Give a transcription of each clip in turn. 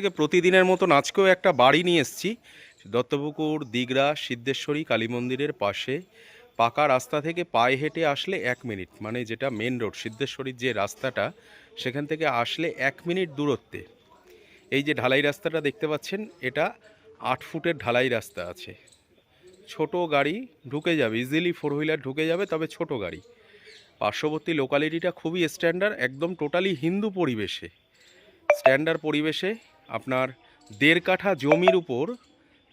থেকে প্রতিদিনের মতো আজকেও একটা বাড়ি নিয়ে এসেছি। দত্তপুকুর, দিগড়া, সিদ্ধেশ্বরী, কালী মন্দিরের পাশে। পাকা রাস্তা থেকে পায়ে হেঁটে আসলে এক মিনিট মানে যেটা মেন রোড সিদ্ধেশ্বরীর যে রাস্তাটা, সেখান থেকে আসলে এক মিনিট দূরত্বে। এই যে ঢালাই রাস্তাটা দেখতে পাচ্ছেন, এটা আট ফুটের ঢালাই রাস্তা আছে। ছোট গাড়ি ঢুকে যাবে ইজিলি ফোর হুইলার ঢুকে যাবে, তবে ছোট গাড়ি। পার্শ্ববর্তী লোকালিটিটা খুবই স্ট্যান্ডার্ড একদম টোটালি হিন্দু পরিবেশে। স্ট্যান্ডার্ড পরিবেশে আপনার দেড় কাঠা জমির উপর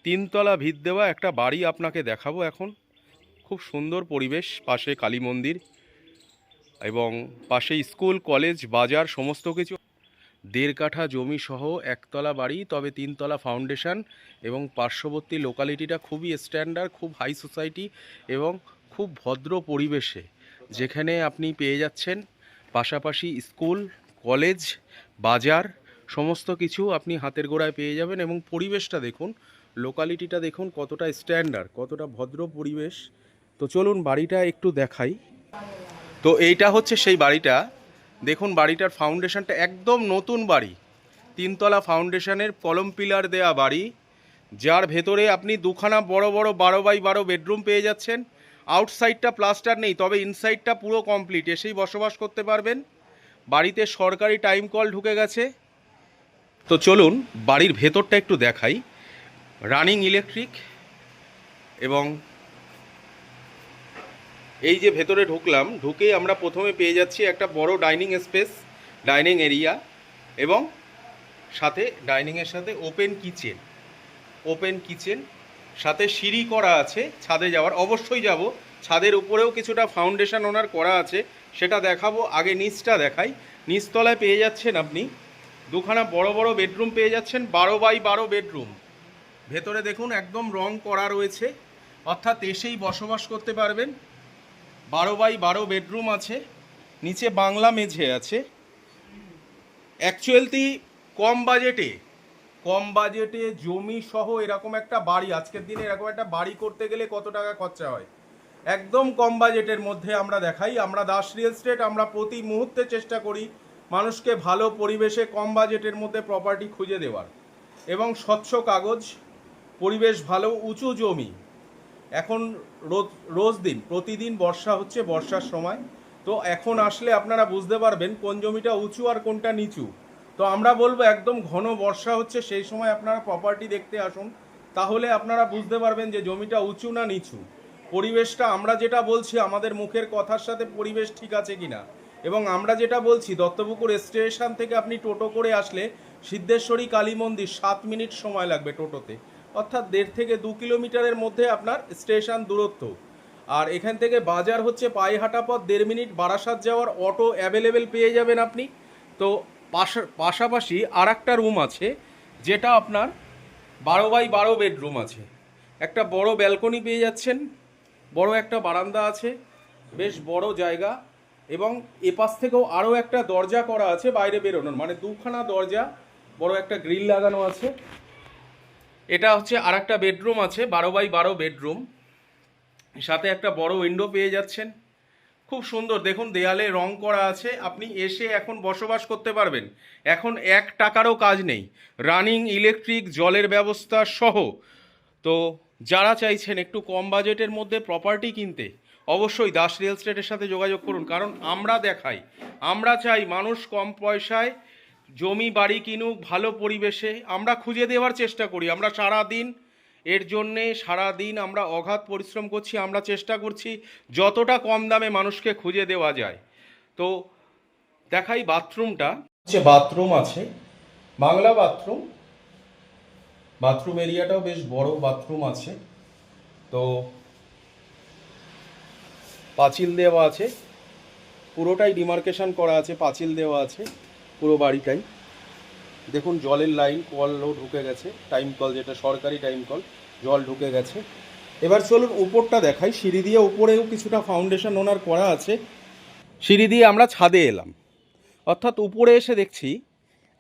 তিনতলা ভিত দেওয়া একটা বাড়ি আপনাকে দেখাবো এখন। খুব সুন্দর পরিবেশ, পাশে কালী মন্দির এবং পাশে স্কুল, কলেজ, বাজার, সমস্ত কিছু। দেড় কাঠা জমি সহ একতলা বাড়ি, তবে তিনতলা ফাউন্ডেশন এবং পার্শ্ববর্তী লোকালিটিটা খুবই স্ট্যান্ডার্ড, খুব হাই সোসাইটি এবং খুব ভদ্র পরিবেশে, যেখানে আপনি পেয়ে যাচ্ছেন। পাশাপাশি স্কুল, কলেজ, বাজার সমস্ত কিছু আপনি হাতের গোড়ায় পেয়ে যাবেন এবং পরিবেশটা দেখুন লোকালিটিটা দেখুন কতটা স্ট্যান্ডার্ড কতটা ভদ্র পরিবেশ। তো চলুন বাড়িটা একটু দেখাই। তো এইটা হচ্ছে সেই বাড়িটা। দেখুন বাড়িটার ফাউন্ডেশনটা একদম নতুন বাড়ি। তিনতলা ফাউন্ডেশনের কলম পিলার দেয়া বাড়ি, যার ভেতরে আপনি দুখানা বড় বড় বারো বাই বারো বেডরুম পেয়ে যাচ্ছেন। আউটসাইডটা প্লাস্টার নেই, তবে ইনসাইডটা পুরো কমপ্লিট এসেই বসবাস করতে পারবেন। বাড়িতে সরকারি টাইম কল ঢুকে গেছে। তো চলুন বাড়ির ভেতরটা একটু দেখাই। রানিং ইলেকট্রিক এবং এই যে ভেতরে ঢুকলাম ঢুকেই আমরা প্রথমে পেয়ে যাচ্ছি একটা বড় ডাইনিং স্পেস ডাইনিং এরিয়া এবং সাথে ডাইনিংয়ের সাথে ওপেন কিচেন ওপেন কিচেন সাথে সিঁড়ি করা আছে ছাদে যাওয়ার। অবশ্যই যাব। ছাদের উপরেও কিছুটা ফাউন্ডেশন ওনার করা আছে, সেটা দেখাবো। আগে নিচটা দেখাই। নিচতলায় পেয়ে যাচ্ছেন আপনি দুখানা বড় বড় বেডরুম পেয়ে যাচ্ছেন, বারো বাই বারো বেডরুম। ভেতরে দেখুন, একদম রং করা রয়েছে। অর্থাৎ এসেই বসবাস করতে পারবেন। বারো বাই বারো বেডরুম আছে। নিচে বাংলা মেঝে আছে। অ্যাকচুয়ালি কম বাজেটে। কম বাজেটে জমি সহ এরকম একটা বাড়ি। আজকের দিনে এরকম একটা বাড়ি করতে গেলে কত টাকা খরচা হয়? একদম কম বাজেটের মধ্যে আমরা দেখাই। আমরা দাস রিয়েল স্টেট, আমরা প্রতি মুহূর্তে চেষ্টা করি মানুষকে ভালো পরিবেশে কম বাজেটের মধ্যে প্রপার্টি খুঁজে দেওয়ার। এবং স্বচ্ছ কাগজ, পরিবেশ ভালো, উঁচু জমি। এখন রোজ রোজ দিন, প্রতিদিন বর্ষা হচ্ছে, বর্ষার সময়। তো এখন আসলে আপনারা বুঝতে পারবেন কোন জমিটা উঁচু আর কোনটা নিচু। তো আমরা বলব একদম ঘন বর্ষা হচ্ছে, সেই সময় আপনারা প্রপার্টি দেখতে আসুন। তাহলে আপনারা বুঝতে পারবেন যে জমিটা উঁচু না নিচু। পরিবেশটা আমরা যেটা বলছি, আমাদের মুখের কথার সাথে পরিবেশ ঠিক আছে কিনা। এবং আমরা যেটা বলছি, দত্তপুকুর স্টেশন থেকে আপনি টোটো করে আসলে সিদ্ধেশ্বরী কালী মন্দির সাত মিনিট সময় লাগবে টোটোতে। অর্থাৎ দেড় থেকে দু কিলোমিটারের মধ্যে আপনার স্টেশন দূরত্ব। আর এখান থেকে বাজার হচ্ছে পায়ে হাঁটা পথ, দেড় মিনিট বারাসাত যাওয়ার অটো অ্যাভেলেবেল পেয়ে যাবেন আপনি। তো পাশা- পাশাপাশি আর একটা রুম আছে, যেটা আপনার বারো বাই বারো বেডরুম আছে। একটা বড় ব্যালকনি পেয়ে যাচ্ছেন, বড় একটা বারান্দা আছে, বেশ বড় জায়গা। এবং এপাশ থেকেও আরও একটা দরজা করা আছে বাইরে বেরোনোর। মানে দুখানা দরজা, বড় একটা গ্রিল লাগানো আছে। এটা হচ্ছে আর একটা বেডরুম আছে, বারো বাই বারো বেডরুম। সাথে একটা বড় উইন্ডো পেয়ে যাচ্ছেন। খুব সুন্দর, দেখুন দেয়ালে রং করা আছে। আপনি এসে এখন বসবাস করতে পারবেন। এখন এক টাকারও কাজ নেই। রানিং ইলেকট্রিক, জলের ব্যবস্থা সহ। তো যারা চাইছেন একটু কম বাজেটের মধ্যে প্রপার্টি কিনতে অবশ্যই দাস রিয়েল স্টেটের সাথে যোগাযোগ করুন। কারণ আমরা দেখাই, আমরা চাই মানুষ কম পয়সায় জমি, বাড়ি কিনুক ভালো পরিবেশে। আমরা খুঁজে দেওয়ার চেষ্টা করি, আমরা সারা দিন এর জন্যে সারা দিন আমরা অগাধ পরিশ্রম করছি, আমরা চেষ্টা করছি যতটা কম দামে মানুষকে খুঁজে দেওয়া যায়। তো দেখাই বাথরুমটা। হচ্ছে বাথরুম আছে, বাংলা বাথরুম। বাথরুম এরিয়াটাও বেশ বড় বাথরুম আছে। তো পাঁচিল দেওয়া আছে। পুরোটাই ডিমার্কেশন করা আছে, পাঁচিল দেওয়া আছে, পুরো বাড়িটাই। দেখুন, জলের লাইন কলও ঢুকে গেছে। টাইম কল যেটা, সরকারি টাইম কল জল ঢুকে গেছে। এবার চলুন উপরটা দেখাই। সিঁড়ি দিয়ে উপরেও কিছুটা ফাউন্ডেশন ওনার করা আছে। সিঁড়ি দিয়ে আমরা ছাদে এলাম। অর্থাৎ উপরে এসে দেখছি,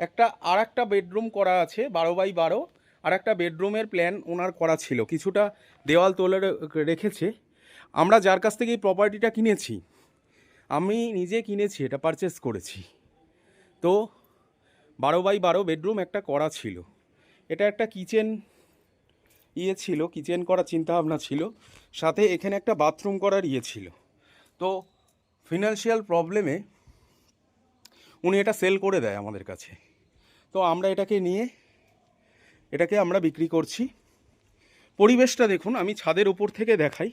একটা আর একটা বেডরুম করা আছে, বারো বাই বারো। আর একটা বেডরুমের প্ল্যান ওনার করা ছিল। কিছুটা দেওয়াল তোলে রেখেছে। আমরা যার কাছ থেকে এই প্রপার্টিটা কিনেছি, আমি নিজে কিনেছি, এটা পারচেস করেছি। তো বারো বাই বারো বেডরুম একটা করা ছিল। এটা একটা কিচেন ইয়ে ছিল কিচেন করার চিন্তাভাবনা ছিল। সাথে এখানে একটা বাথরুম করার ইয়ে ছিল। তো ফিনান্সিয়াল প্রবলেমে উনি এটা সেল করে দেয় আমাদের কাছে। তো আমরা এটাকে নিয়ে, এটাকে আমরা বিক্রি করছি। পরিবেশটা দেখুন, আমি ছাদের উপর থেকে দেখাই।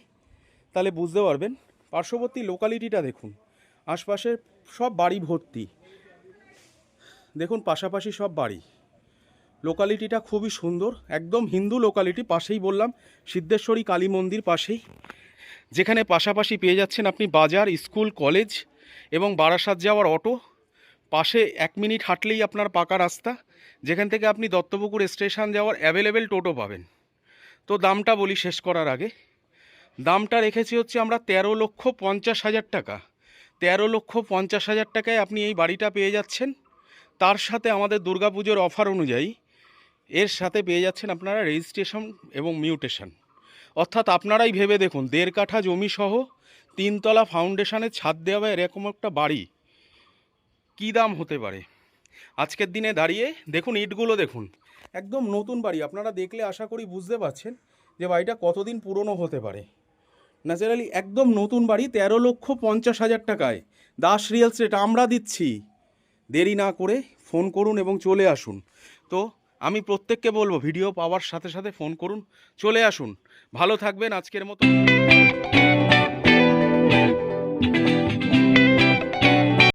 তাহলে বুঝতে পারবেন। পার্শ্ববর্তী লোকালিটিটা দেখুন। আশপাশে সব বাড়ি ভর্তি। দেখুন, পাশাপাশি সব বাড়ি। লোকালিটিটা খুবই সুন্দর। একদম হিন্দু লোকালিটি পাশেই বললাম, সিদ্ধেশ্বরী কালী মন্দির পাশেই। যেখানে পাশাপাশি পেয়ে যাচ্ছেন আপনি বাজার, স্কুল কলেজ এবং বারাসাত যাওয়ার অটো পাশে এক মিনিট হাঁটলেই আপনার পাকা রাস্তা। যেখান থেকে আপনি দত্তপুকুর স্টেশন যাওয়ার অ্যাভেলেবেল টোটো পাবেন। তো দামটা বলি শেষ করার আগে। দামটা রেখেছি হচ্ছে আমরা তেরো লক্ষ পঞ্চাশ হাজার টাকা। তেরো লক্ষ পঞ্চাশ হাজার টাকায় আপনি এই বাড়িটা পেয়ে যাচ্ছেন। তার সাথে আমাদের দুর্গাপুজোর অফার অনুযায়ী এর সাথে পেয়ে যাচ্ছেন আপনারা রেজিস্ট্রেশন এবং মিউটেশন। অর্থাৎ আপনারাই ভেবে দেখুন, দেড় কাঠা জমি সহ তিনতলা ফাউন্ডেশনের ছাদ দেওয়া এরকম একটা বাড়ি কী দাম হতে পারে? আজকের দিনে দাঁড়িয়ে দেখুন, ইটগুলো দেখুন। একদম নতুন বাড়ি। আপনারা দেখলে আশা করি বুঝতে পারছেন যে বাড়িটা কতদিন পুরনো হতে পারে। ন্যাচারালি একদম নতুন বাড়ি, তেরো লক্ষ পঞ্চাশ হাজার টাকায়। দাস রিয়েল স্টেট, আমরা দিচ্ছি। দেরি না করে ফোন করুন এবং চলে আসুন। তো, আমি প্রত্যেককে বলব, ভিডিও পাওয়ার সাথে সাথে ফোন করুন, চলে আসুন। ভালো থাকবেন আজকের মতো।